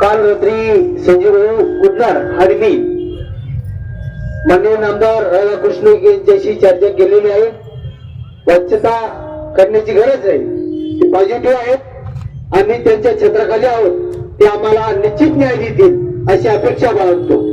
काल रात्री संजीवभाऊ कुटणार हडबी माननीय नामदार राधाकृष्ण यांच्याशी चर्चा केलेली आहे. स्वच्छता करण्याची गरज आहे. ते पॉझिटिव्ह आहेत आम्ही त्यांच्या क्षेत्राखाली आहोत. ते आम्हाला निश्चित न्याय देतील अशी अपेक्षा बाळगतो.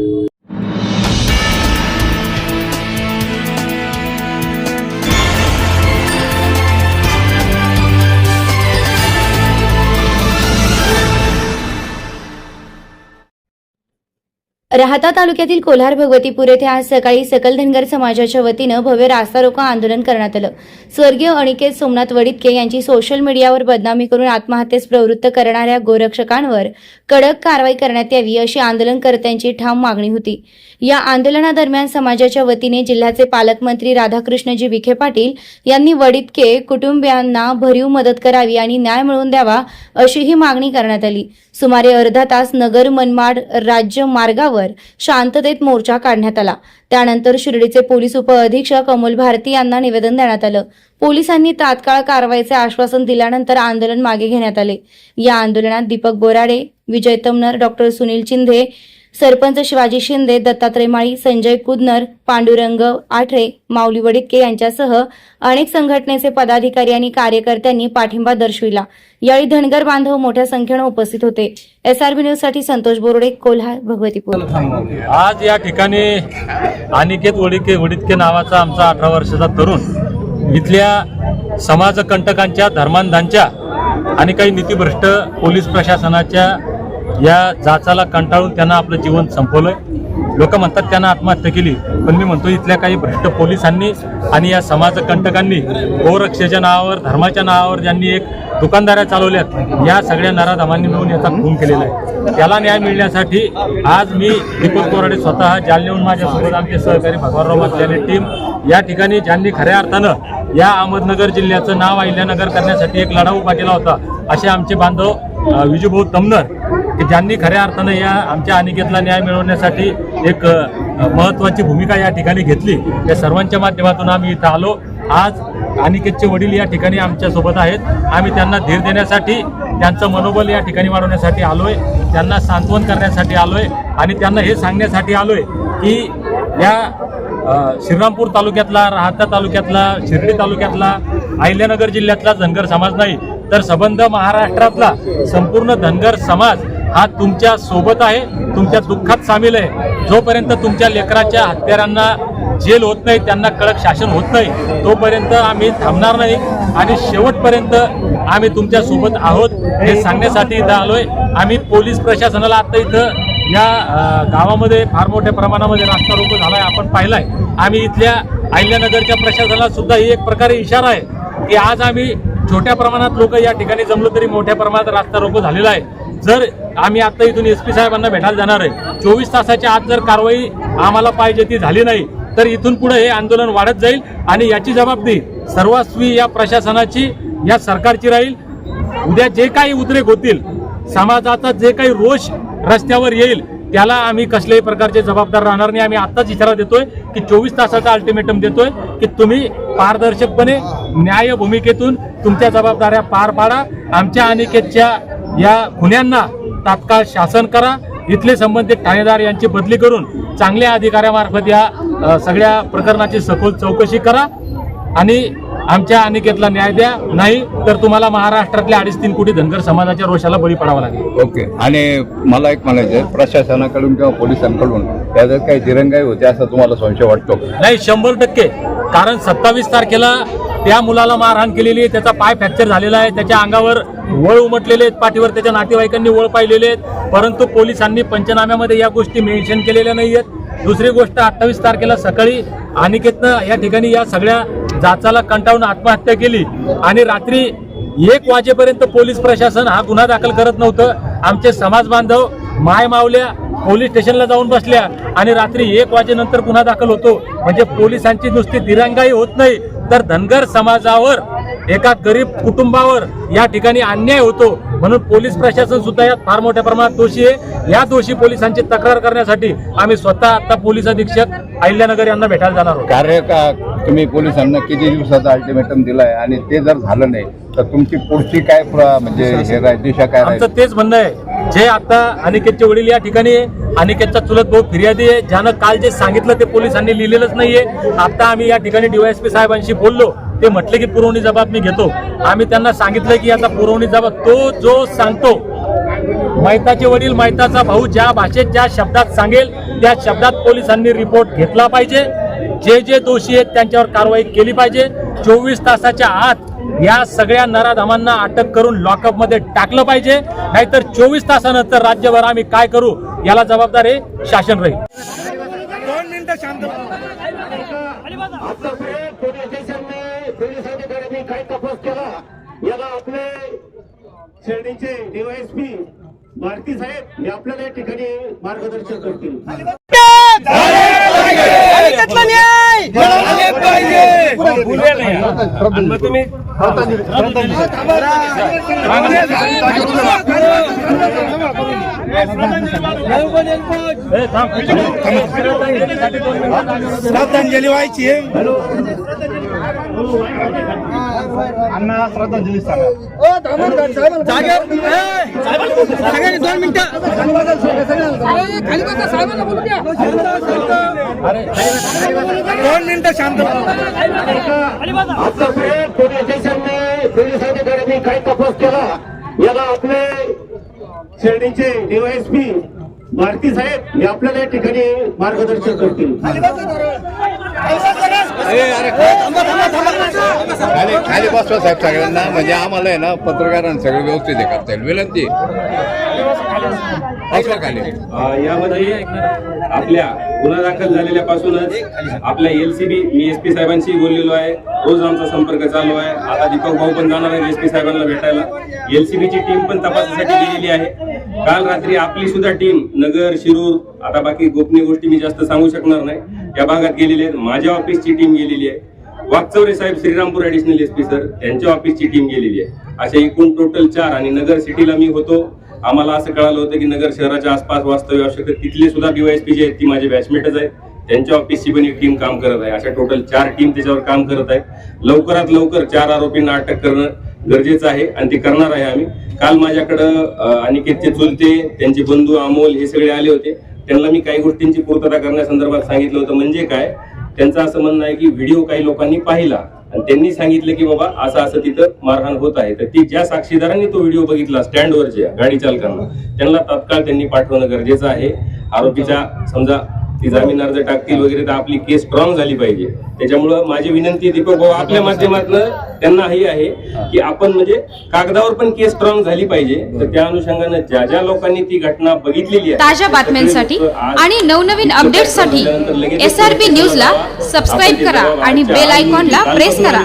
राहता तालुक्यातील कोल्हार भगवतीपूर येथे आज सकाळी सकल धनगर समाजाच्या वतीनं भव्य रास्ता रोको आंदोलन करण्यात आलं. स्वर्गीय अनिकेत सोमनाथ वडितके यांची सोशल मीडियावर बदनामी करून आत्महत्येस प्रवृत्त करणाऱ्या गोरक्षकांवर कडक कारवाई करण्यात यावी अशी आंदोलनकर्त्यांची ठाम मागणी होती. या आंदोलनादरम्यान समाजाच्या वतीने जिल्ह्याचे पालकमंत्री राधाकृष्णजी विखे पाटील यांनी वडितके कुटुंबियांना भरीव मदत करावी आणि न्याय मिळवून द्यावा अशीही मागणी करण्यात आली. सुमारे अर्धा तास नगर मनमाड राज्य मार्गावर शांततेत मोर्चा काढण्यात आला. त्यानंतर शिर्डीचे पोलीस उपअधीक्षक अमोल भारती यांना निवेदन देण्यात आलं. पोलिसांनी तात्काळ कारवाईचे आश्वासन दिल्यानंतर आंदोलन मागे घेण्यात आले. या आंदोलनात दीपक बोराडे विजय तमनर डॉक्टर सुनील चिंधे सरपंच शिवाजी शिंदे दत्तात्रय माळी संजय कुदनर पांडुरंग आठरे माऊली वडितके यांच्यासह अनेक संघटनेचे पदाधिकारी आणि कार्यकर्त्यांनी पाठिंबा दर्शविला. यावेळी धनगर बांधव मोठ्या संख्येनं उपस्थित होते. एस आर न्यूजसाठी संतोष बोर्डे कोल्हा भगवतीपूर. आज या ठिकाणी अनिकेत वडिके वडितके नावाचा आमचा अठरा वर्षाचा तरुण इथल्या समाजकंटकांच्या धर्मांधांच्या आणि काही नीतिभ्रष्ट पोलीस प्रशासनाच्या या जाचाला कंटाळून त्यांना आपलं जीवन संपवलंय. लोक म्हणतात त्यांना आत्महत्या केली पण मी म्हणतो इथल्या काही भ्रष्ट पोलिसांनी आणि या समाजकंटकांनी गोरक्षेच्या नावावर धर्माच्या नावावर ज्यांनी एक दुकानदाऱ्या चालवल्यात या सगळ्या नराधमांनी मिळून याचा खून केलेला आहे. त्याला न्याय मिळण्यासाठी आज मी दीपक कोराडे स्वतः जालनेहून माझ्यासोबत आमचे सहकारी भगवानराव माथले टीम या ठिकाणी ज्यांनी खऱ्या अर्थानं या अहमदनगर जिल्ह्याचं नाव अहिल्यानगर करण्यासाठी एक लढा उभा केला होता असे आमचे बांधव विजूभाऊ तमनर की ज्यांनी खऱ्या अर्थानं या आमच्या अनिकेतला न्याय मिळवण्यासाठी एक महत्त्वाची भूमिका या ठिकाणी घेतली. या सर्वांच्या माध्यमातून आम्ही इथं आलो. आज अनिकेतचे वडील या ठिकाणी आमच्यासोबत आहेत. आम्ही त्यांना धीर देण्यासाठी त्यांचं मनोबल या ठिकाणी वाढवण्यासाठी आलोय. त्यांना सांत्वन करण्यासाठी आलोय. आणि त्यांना हे सांगण्यासाठी आलोय की या श्रीरामपूर तालुक्यातला राहता तालुक्यातला शिर्डी तालुक्यातला अहिल्यानगर जिल्ह्यातला धनगर समाज नाही तर सबंध महाराष्ट्रातला संपूर्ण धनगर समाज हा तुमच्यासोबत आहे तुमच्या दुःखात सामील आहे. जोपर्यंत तुमच्या लेकराच्या हत्यारांना जेल होत नाही त्यांना कडक शासन होत नाही तोपर्यंत आम्ही थांबणार नाही. आणि शेवटपर्यंत आम्ही तुमच्यासोबत आहोत हे सांगण्यासाठी इथं आलोय. आम्ही पोलीस प्रशासनाला आता इथं या गावामध्ये फार मोठ्या प्रमाणामध्ये रास्ता रोको झालाय आपण पाहिलाय. आम्ही इथल्या अहिल्यानगरच्या प्रशासनाला सुद्धा ही एक प्रकारे इशारा आहे की आज आम्ही छोट्या प्रमाणात लोक या ठिकाणी जमलो तरी मोठ्या प्रमाणात रास्ता रोको झालेला आहे. जर आम्ही आता इथून एस पी साहेबांना भेटायला जाणार आहे चोवीस तासाच्या आत जर कारवाई आम्हाला पाहिजे ती झाली नाही तर इथून पुढे हे आंदोलन वाढत जाईल आणि याची जबाबदारी सर्वस्वी या प्रशासनाची या सरकारची राहील. उद्या जे काही उद्रेक होतील समाजाचा जे काही रोष रस्त्यावर येईल त्याला आम्ही कसल्याही प्रकारचे जबाबदार राहणार नाही. आम्ही आत्ताच इशारा देतोय की चोवीस तासाचा अल्टिमेटम देतोय की तुम्ही पारदर्शकपणे न्याय भूमिकेतून तुमच्या जबाबदाऱ्या पार पाडा. आमच्या अनिकेतच्या या गुन्ह्यांना तात्काळ शासन करा. इथले संबंधित ठाणेदार यांची बदली करून चांगल्या अधिकाऱ्यामार्फत या सगळ्या प्रकरणाची सखोल चौकशी करा आणि आमच्या अनिकेतला न्याय द्या. नाही तर तुम्हाला महाराष्ट्रातल्या अडीच तीन कोटी धनगर समाजाच्या रोषाला बळी पडावा लागेल. ओके. आणि मला एक म्हणायचं आहे, प्रशासनाकडून किंवा पोलिसांकडून त्याच्यात काही दिरंगाई होते असा तुम्हाला संशय वाटतो? नाही शंभर टक्के. कारण सत्तावीस तारखेला त्या मुलाला मारहाण केलेली आहे त्याचा पाय फ्रॅक्चर झालेला आहे त्याच्या अंगावर वळ उमटलेले आहेत पाठीवर त्याच्या नातेवाईकांनी वळ पाहिलेले आहेत. परंतु पोलिसांनी पंचनाम्यामध्ये या गोष्टी मेन्शन केलेल्या नाही आहेत. दुसरी गोष्ट अठ्ठावीस तारखेला सकाळी अनिकेतनं या ठिकाणी या सगळ्या जाचाला कंटाळून आत्महत्या केली. आणि रात्री एक वाजेपर्यंत पोलीस प्रशासन हा गुन्हा दाखल करत नव्हतं. आमचे समाज बांधव माय मावल्या पोलीस स्टेशनला जाऊन बसल्या आणि रात्री एक वाजेनंतर गुन्हा दाखल होतो. म्हणजे पोलिसांची नुसती दिरंगाई होत नाही. तर धनगर समाजावर एका गरीब कुटुंबावर या ठिकाणी अन्याय होतो म्हणून पोलीस प्रशासन सुद्धा यात फार मोठ्या प्रमाणात दोषी आहे. या दोषी पोलिसांची तक्रार करण्यासाठी आम्ही स्वतः आता पोलीस अधीक्षक अहिल्यानगर यांना भेटायला जाणार आहोत. कार्य का तुम्ही पोलिसांना किती दिवसाचा अल्टिमेटम दिलाय आणि ते जर झालं नाही तर तुमची पुढची काय म्हणजे दिशा काय आमचं तेच म्हणणं आहे. जे आता अनिकेतचे वडील या ठिकाणी अनिकेतचा चुलत भाऊ फिर्यादी आहे ज्यानं काल जे सांगितलं ते पोलिसांनी लिहिलेलंच नाहीये. आता आम्ही या ठिकाणी डीवायएसपी साहेबांशी बोललो. ते म्हटले की पुरवणी जबाब मी घेतो. आम्ही त्यांना सांगितलं की याचा पुरवणी जबाब तो जो सांगतो. मैताचे वडील मैताचा भाऊ ज्या भाषेत ज्या शब्दात सांगेल त्या शब्दात पोलिसांनी रिपोर्ट घेतला पाहिजे. जे जे दोषी आहेत त्यांच्यावर कारवाई केली पाहिजे. चोवीस तासाच्या आत या सगळ्या नराधमांना अटक करून लॉकअपमध्ये टाकलं पाहिजे. नाहीतर चोवीस तासानंतर राज्यभर आम्ही काय करू याला जबाबदार हे शासन राहील. आपलं प्रेम पोलीस स्टेशनने पोलीस अधिकाऱ्यांनी काय तपास केला. याला आपले शिर्डीचे डीवायएसपी भारती साहेब हे आपल्याला या ठिकाणी मार्गदर्शन करतील. श्रद्धांजली व्हायची आहे. अण्णा श्रद्धांजली दोन मिनिटं. दोन मिनिटं शांत पोलीस अधिकाऱ्यांनी काय तपास केला याला आपले शिर्डीचे डीवायएसपी भारती साहेब हे आपल्याला या ठिकाणी मार्गदर्शन करतील खाली खाली बसवा साहेब सगळ्यांना. म्हणजे आम्हाला आहे ना पत्रकारांना सगळं व्यवस्थित हे करता येईल. विनंती. बसवा खाली. यामध्ये आपल्या गुन्हा दाखल झालेल्यापासूनच आपल्या एलसीबी मी एस पी साहेबांशी बोललेलो आहे. रोज आमचा संपर्क चालू आहे. आता दीपक भाऊ पण जाणार आहे एस पी साहेबांना भेटायला. एलसीबीची टीम पण तपासासाठी गेलेली आहे. काल रात्री आपली सुद्धा टीम नगर शिरूर आता बाकी गोपनीय गोष्टी मी जास्त सांगू शकणार नाही. या भागात गेलेली आहे माझ्या ऑफिसची टीम गेलेली आहे. वाकचौरे साहेब श्रीरामपूर ऍडिशनल एसपी सर त्यांच्या ऑफिसची टीम गेलेली आहे. अशा एकूण टोटल चार आणि नगर सिटीला मी होतो. आम्हाला असं कळालं होतं की नगर शहराच्या आसपास वास्तव्य आवश्यक तिथले सुद्धा डीवायएसपी जे आहेत ती माझे बॅचमेटच आहेत. त्यांच्या ऑफिसची पण एक टीम काम करत आहे. अशा टोटल चार टीम त्याच्यावर काम करत आहेत लवकरात लवकर चार आरोपींना अटक करणं गरजेचं आहे आणि ते करणार आहे आम्ही. काल माझ्याकडं अनिकेतचे चुलते त्यांचे बंधू अमोल हे सगळे आले होते. त्यांना मी काही गोष्टींची पूर्तता करण्यासंदर्भात सांगितलं होतं. म्हणजे काय? त्यांचं असं म्हणणं आहे की व्हिडिओ काही लोकांनी पाहिला आणि त्यांनी सांगितलं की बाबा असं असं तिथं मारहाण होत आहे. तर ती ज्या साक्षीदारांनी तो व्हिडिओ बघितला स्टँडवरच्या गाडी चालकांना त्यांना तात्काळ त्यांनी पाठवणं गरजेचं आहे. आरोपीचा समजा ती जामीन अर्ज टाकतील वगैरे तर आपली केस स्ट्रॉंग झाली पाहिजे. त्याच्यामुळं माझी विनंती दीपक भाऊ आपल्या माध्यमातून त्यांना ही आहे की आपण म्हणजे कागदावर पण केस स्ट्रॉंग झाली पाहिजे. तर त्या अनुषंगानं ज्या ज्या लोकांनी ती घटना बघितलेली आहे ताज्या बातम्यांसाठी आणि नवनवीन आर बी न्यूजला सबस्क्राईब करा आणि बेल आयकॉनला प्रेस करा.